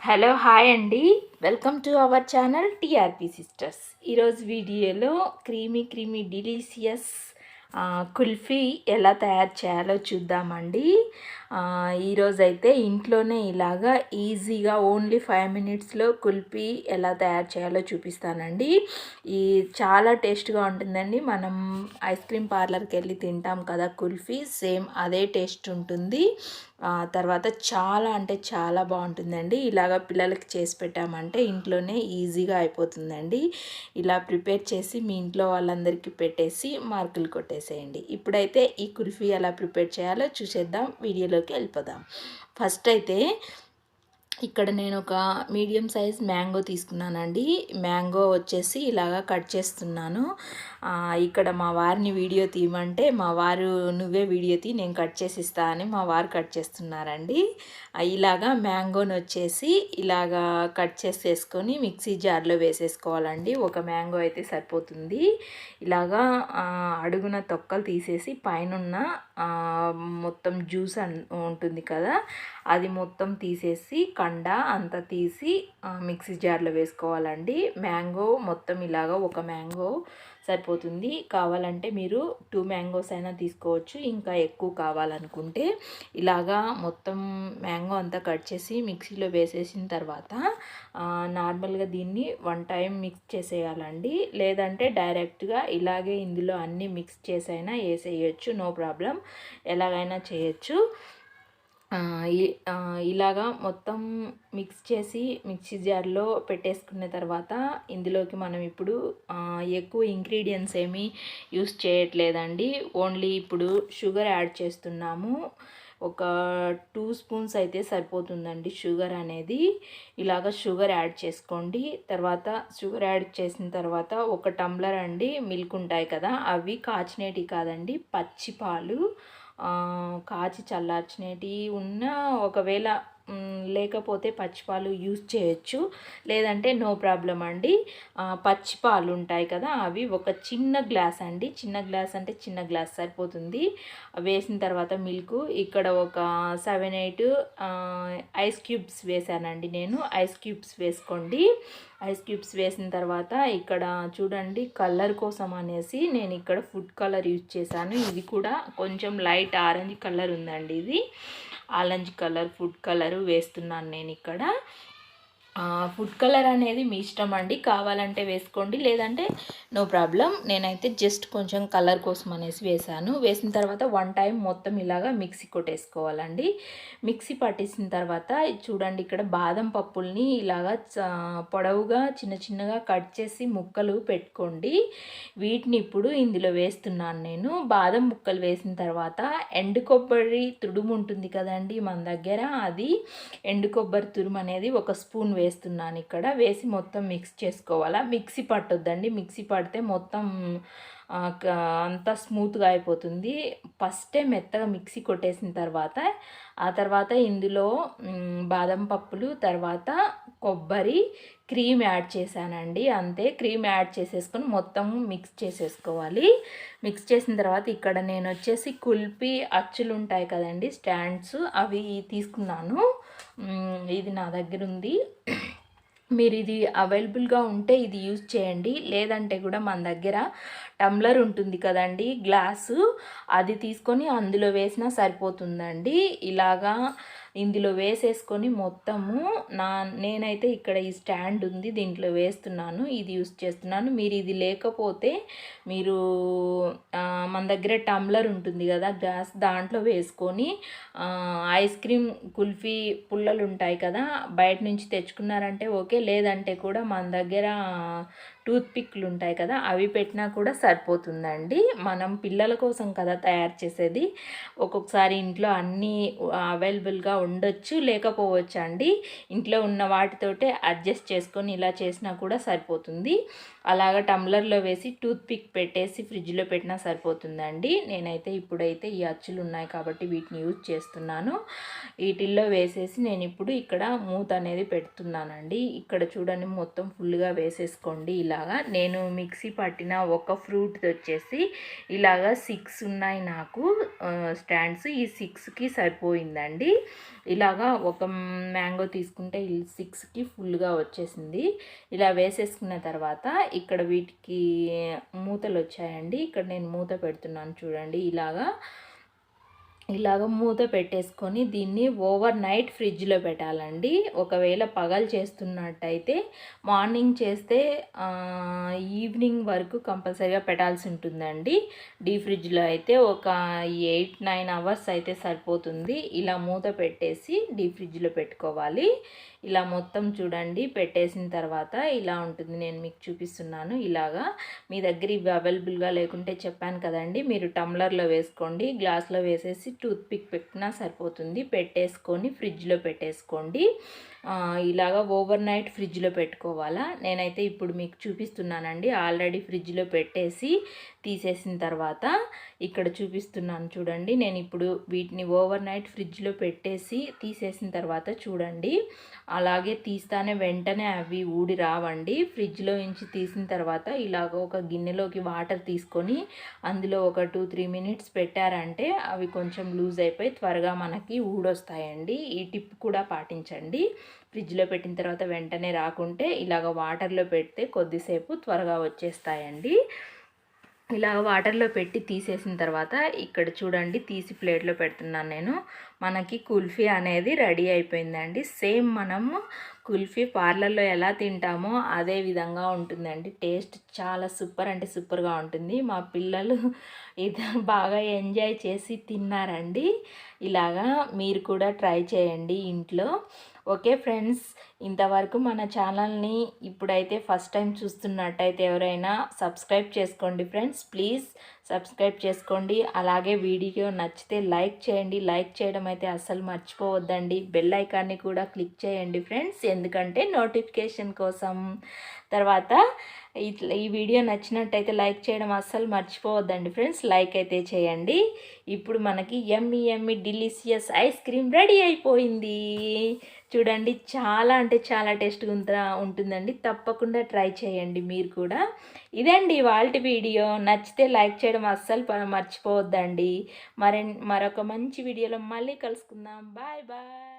Hello hi అండి. Welcome to our channel TRP sisters ఈరోజు వీడియోలో క్రీమీ క్రీమీ డిలీషియస్ కుల్ఫీ ఎలా తయారు చేయాలో చూద్దామండి. ఆ, ఈరోజు అయితే ఇంట్లోనే ఇలాగా ఈజీగా ఓన్లీ ఫైవ్ మినిట్స్లో కుల్ఫీ ఎలా తయారు చేయాలో చూపిస్తానండి. ఈ చాలా టేస్ట్గా ఉంటుందండి. మనం ఐస్ క్రీమ్ పార్లర్కి వెళ్ళి తింటాం కదా కుల్ఫీ సేమ్ అదే టేస్ట్ ఉంటుంది. తర్వాత చాలా అంటే చాలా బాగుంటుందండి. ఇలాగ పిల్లలకి చేసి పెట్టామంటే ఇంట్లోనే ఈజీగా అయిపోతుందండి. ఇలా ప్రిపేర్ చేసి మీ ఇంట్లో వాళ్ళందరికీ పెట్టేసి మార్కులు కొట్టేసేయండి. ఇప్పుడైతే ఈ కుల్ఫీ ఎలా ప్రిపేర్ చేయాలో చూసేద్దాం. వీడియోలోకి వెళ్ళిపోదాం. ఫస్ట్ అయితే ఇక్కడ నేను ఒక మీడియం సైజ్ మ్యాంగో తీసుకున్నానండి. మ్యాంగో వచ్చేసి ఇలాగా కట్ చేస్తున్నాను. ఇక్కడ మా వారిని వీడియో తీయమంటే మా వారు నువ్వే వీడియో తీ నేను కట్ చేసిస్తా అని మా వారు కట్ చేస్తున్నారండి. ఇలాగా మ్యాంగోని వచ్చేసి ఇలాగా కట్ చేసేసుకొని మిక్సీ జార్లో వేసేసుకోవాలండి. ఒక మ్యాంగో అయితే సరిపోతుంది. ఇలాగా అడుగున తొక్కలు తీసేసి పైన మొత్తం జ్యూస్ అన్ ఉంటుంది కదా అది మొత్తం తీసేసి కండ అంతా తీసి మిక్సీ జార్లో వేసుకోవాలండి. మ్యాంగో మొత్తం ఇలాగా ఒక మ్యాంగో సరిపోతుంది. కావాలంటే మీరు టూ మ్యాంగోస్ అయినా తీసుకోవచ్చు. ఇంకా ఎక్కువ కావాలనుకుంటే ఇలాగా మొత్తం మ్యాంగో అంతా కట్ చేసి మిక్సీలో వేసేసిన తర్వాత నార్మల్గా దీన్ని వన్ టైం మిక్స్ చేసేయాలండి. లేదంటే డైరెక్ట్గా ఇలాగే ఇందులో అన్నీ మిక్స్ చేసైనా వేసేయచ్చు. నో ప్రాబ్లం ఎలాగైనా చేయొచ్చు. ఇలాగా మొత్తం మిక్స్ చేసి మిక్సీ జార్లో పెట్టేసుకున్న తర్వాత ఇందులోకి మనం ఇప్పుడు ఎక్కువ ఇంగ్రీడియంట్స్ ఏమీ యూస్ చేయట్లేదండి. ఓన్లీ ఇప్పుడు షుగర్ యాడ్ చేస్తున్నాము. ఒక టూ స్పూన్స్ అయితే సరిపోతుందండి షుగర్ అనేది. ఇలాగ షుగర్ యాడ్ చేసుకోండి. తర్వాత షుగర్ యాడ్ చేసిన తర్వాత ఒక టంబ్లర్ అండి మిల్క్ ఉంటాయి కదా అవి కాచినేటి కాదండి పచ్చి పాలు కాచి చల్లార్చినవి ఉన్న ఒకవేళ లేకపోతే పచ్చిపాలు యూజ్ చేయొచ్చు. లేదంటే నో ప్రాబ్లం అండి. పచ్చిపాలు ఉంటాయి కదా అవి ఒక చిన్న గ్లాస్ అండి. చిన్న గ్లాస్ అంటే చిన్న గ్లాస్ సరిపోతుంది. వేసిన తర్వాత మిల్క్ ఇక్కడ ఒక సెవెన్ ఎయిట్ ఐస్ క్యూబ్స్ వేసానండి నేను. ఐస్ క్యూబ్స్ వేసుకోండి. ఐస్ క్యూబ్స్ వేసిన తర్వాత ఇక్కడ చూడండి కలర్ కోసం అనేసి నేను ఇక్కడ ఫుడ్ కలర్ యూజ్ చేశాను. ఇది కూడా కొంచెం లైట్ ఆరెంజ్ కలర్ ఉందండి ఇది. ఆరెంజ్ కలర్ ఫుడ్ కలర్ వేస్తున్నాను నేను ఇక్కడ. ఫుడ్ కలర్ అనేది మీ ఇష్టం అండి. కావాలంటే వేసుకోండి. లేదంటే నో ప్రాబ్లం. నేనైతే జస్ట్ కొంచెం కలర్ కోసం అనేసి వేసాను వేసిన తర్వాత వన్ టైం మొత్తం ఇలాగా మిక్సీ కొట్టేసుకోవాలండి. మిక్సీ పట్టేసిన తర్వాత చూడండి ఇక్కడ బాదం పప్పుల్ని ఇలాగా చ- పొడవుగా చిన్న చిన్నగా కట్ చేసి ముక్కలు పెట్టుకోండి. వీటిని ఇప్పుడు ఇందులో వేస్తున్నాను నేను. బాదం ముక్కలు వేసిన తర్వాత ఎండు కొబ్బరి తుడుము ఉంటుంది కదండి మన దగ్గర. అది ఎండు కొబ్బరి తురుము అనేది ఒక స్పూన్ వేసి వేస్తున్నాను ఇక్కడ. వేసి మొత్తం మిక్స్ చేసుకోవాలా? మిక్సీ పట్టొద్దండి. మిక్సీ పడితే మొత్తం అంతా స్మూత్గా అయిపోతుంది. ఫస్టే మెత్తగా మిక్సీ కొట్టేసిన తర్వాత ఆ తర్వాత ఇందులో బాదం పప్పులు తర్వాత కొబ్బరి క్రీమ్ యాడ్ చేశానండి. అంతే. క్రీమ్ యాడ్ చేసేసుకొని మొత్తం మిక్స్ చేసేసుకోవాలి. మిక్స్ చేసిన తర్వాత ఇక్కడ నేను వచ్చేసి కుల్పి అచ్చులు ఉంటాయి కదండి స్టాండ్స్ అవి తీసుకున్నాను. ఇది నా దగ్గర ఉంది. మీరు ఇది అవైలబుల్గా ఉంటే ఇది యూజ్ చేయండి. లేదంటే కూడా మన దగ్గర టమ్లర్ ఉంటుంది కదండి గ్లాసు అది తీసుకొని అందులో వేసినా సరిపోతుందండి. ఇలాగా ఇందులో వేసేసుకొని మొత్తము నా నేనైతే ఇక్కడ ఈ స్టాండ్ ఉంది దీంట్లో వేస్తున్నాను ఇది యూస్ చేస్తున్నాను. మీరు ఇది లేకపోతే మీరు మన దగ్గర టమ్లర్ ఉంటుంది కదా గ్లాస్ దాంట్లో వేసుకొని ఐస్ క్రీమ్ కుల్ఫీ పుల్లలు ఉంటాయి కదా బయట నుంచి తెచ్చుకున్నారంటే ఓకే లేదంటే కూడా మన దగ్గర టూత్పిక్లు ఉంటాయి కదా అవి పెట్టినా కూడా సరిపోతుందండి. మనం పిల్లల కోసం కదా తయారు చేసేది. ఒక్కొక్కసారి ఇంట్లో అన్నీ అవైలబుల్గా ఉండొచ్చు లేకపోవచ్చు అండి ఇంట్లో ఉన్న వాటితోటే అడ్జస్ట్ చేసుకొని ఇలా చేసినా కూడా సరిపోతుంది. అలాగ టమ్లర్లో వేసి టూత్ పిక్ పెట్టేసి ఫ్రిడ్జ్లో పెట్టినా సరిపోతుందండి. నేనైతే ఇప్పుడైతే ఈ అచ్చులు ఉన్నాయి కాబట్టి వీటిని యూజ్ చేస్తున్నాను. వీటిల్లో వేసేసి నేను ఇప్పుడు ఇక్కడ మూత అనేది పెడుతున్నానండి. ఇక్కడ చూడండి మొత్తం ఫుల్గా వేసేసుకోండి ఇలాగా. నేను మిక్సీ పట్టిన ఒక ఫ్రూట్ వచ్చేసి ఇలాగా సిక్స్ ఉన్నాయి నాకు స్టాండ్స్. ఈ సిక్స్కి సరిపోయిందండి. ఇలాగా ఒక మ్యాంగో తీసుకుంటే ఈ సిక్స్కి ఫుల్గా వచ్చేసింది. ఇలా వేసేసుకున్న తర్వాత ఇక్కడ వీటికి మూతలు వచ్చాయండి ఇక్కడ నేను మూత పెడుతున్నాను చూడండి. ఇలాగా ఇలాగ మూత పెట్టేసుకొని దీన్ని ఓవర్ నైట్ ఫ్రిడ్జ్లో పెట్టాలండి. ఒకవేళ పగలు చేస్తున్నట్టయితే మార్నింగ్ చేస్తే ఈవినింగ్ వరకు కంపల్సరీగా పెట్టాల్సి ఉంటుందండి. డీ ఫ్రిడ్జ్లో అయితే ఒక ఎయిట్ నైన్ అవర్స్ అయితే సరిపోతుంది. ఇలా మూత పెట్టేసి డీ ఫ్రిడ్జ్లో పెట్టుకోవాలి. ఇలా మొత్తం చూడండి పెట్టేసిన తర్వాత ఇలా ఉంటుంది. నేను మీకు చూపిస్తున్నాను. ఇలాగా మీ దగ్గర ఇవి అవైలబుల్గా లేకుంటే చెప్పాను కదండి. మీరు టమ్లర్లో వేసుకోండి గ్లాస్లో వేసేసి టూత్ పిక్ పెట్టినా సరిపోతుంది. పెట్టేసుకొని ఫ్రిడ్జ్లో పెట్టేసుకోండి. ఇలాగా ఓవర్ నైట్ ఫ్రిడ్జ్లో పెట్టుకోవాలా? నేనైతే ఇప్పుడు మీకు చూపిస్తున్నానండి. ఆల్రెడీ ఫ్రిడ్జ్లో పెట్టేసి తీసేసిన తర్వాత ఇక్కడ చూపిస్తున్నాను చూడండి. నేను ఇప్పుడు వీటిని ఓవర్ నైట్ ఫ్రిడ్జ్లో పెట్టేసి తీసేసిన తర్వాత చూడండి. అలాగే తీస్తానే వెంటనే అవి ఊడి రావండి. ఫ్రిడ్జ్లో నుంచి తీసిన తర్వాత ఇలాగ ఒక గిన్నెలోకి వాటర్ తీసుకొని అందులో ఒక టూ త్రీ మినిట్స్ పెట్టారంటే అవి కొంచెం లూజ్ అయిపోయి త్వరగా మనకి ఊడొస్తాయండి. ఈ టిప్ కూడా పాటించండి. ఫ్రిడ్జ్లో పెట్టిన తర్వాత వెంటనే రాకుంటే ఇలాగ వాటర్లో పెడితే కొద్దిసేపు త్వరగా వచ్చేస్తాయండి. ఇలా వాటర్లో పెట్టి తీసేసిన తర్వాత ఇక్కడ చూడండి తీసి ప్లేట్లో పెడుతున్నాను నేను. మనకి కుల్ఫీ అనేది రెడీ అయిపోయిందండి. సేమ్ మనము కుల్ఫీ పార్లర్లో ఎలా తింటామో అదే విధంగా ఉంటుందండి. టేస్ట్ చాలా సూపర్ అంటే సూపర్గా ఉంటుంది. మా పిల్లలు ఇది బాగా ఎంజాయ్ చేసి తిన్నారండి. ఇలాగా మీరు కూడా ట్రై చేయండి ఇంట్లో. ఓకే ఫ్రెండ్స్ ఇంతవరకు మన ఛానల్ని ఇప్పుడైతే ఫస్ట్ టైం చూస్తున్నట్టయితే ఎవరైనా సబ్స్క్రైబ్ చేసుకోండి ఫ్రెండ్స్ ప్లీజ్ సబ్స్క్రైబ్ చేసుకోండి. అలాగే వీడియో నచ్చితే లైక్ చేయండి లైక్ చేయడం అయితే అస్సలు మర్చిపోవద్దండి. బెల్ ఐకాన్ని కూడా క్లిక్ చేయండి ఫ్రెండ్స్ ఎందుకంటే నోటిఫికేషన్ కోసం. తర్వాత ఇట్లా ఈ వీడియో నచ్చినట్టయితే లైక్ చేయడం అస్సలు మర్చిపోవద్దండి ఫ్రెండ్స్ లైక్ అయితే చేయండి. ఇప్పుడు మనకి yummy yummy delicious ice cream ready అయిపోయింది. చూడండి చాలా అంటే చాలా టేస్ట్గా ఉంటుందండి. తప్పకుండా ట్రై చేయండి మీరు కూడా. ఇదండి వాళ్ళ వీడియో. నచ్చితే లైక్ చేయడం అస్సలు మర్చిపోవద్దండి. మరి మరొక మంచి వీడియోలో మళ్ళీ కలుసుకుందాం. Bye bye.